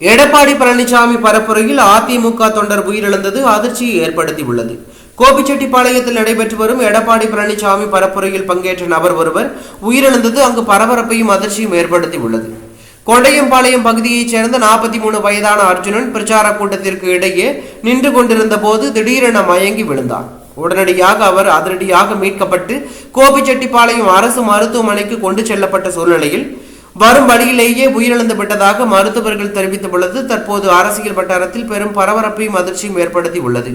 எடப்பாடி பழனிசாமி பரப்புரையில் அதிமுக தொண்டர் உயிரிழந்தது அதிர்ச்சியை ஏற்படுத்தியுள்ளது. கோபிச்செட்டிப்பாளையத்தில் நடைபெற்று வரும் எடப்பாடி பழனிசாமி பரப்புரையில் பங்கேற்ற நபர் ஒருவர் உயிரிழந்தது. அங்கு பரபரப்பையும் அதிர்ச்சியும் ஏற்படுத்தியுள்ளது. கொண்டையம்பாளையம் பகுதியைச் சேர்ந்த நாற்பத்தி மூணு வயதான அர்ஜுனன் பிரச்சார கூட்டத்திற்கு இடையே நின்று கொண்டிருந்த போது திடீரென மயங்கி விழுந்தார் உடனடியாக அவர் அதிரடியாக மீட்கப்பட்டு கோபிச்செட்டிப்பாளையம் அரசு மருத்துவமனைக்கு கொண்டு செல்லப்பட்ட சூழ்நிலையில் வரும் வழியிலேயே உயிரிழந்து விட்டதாக மருத்துவர்கள் தெரிவித்துள்ளது. தற்போது அரசியல் வட்டாரத்தில் பெரும் பரபரப்பையும் அதிர்ச்சியும் ஏற்படுத்தி உள்ளது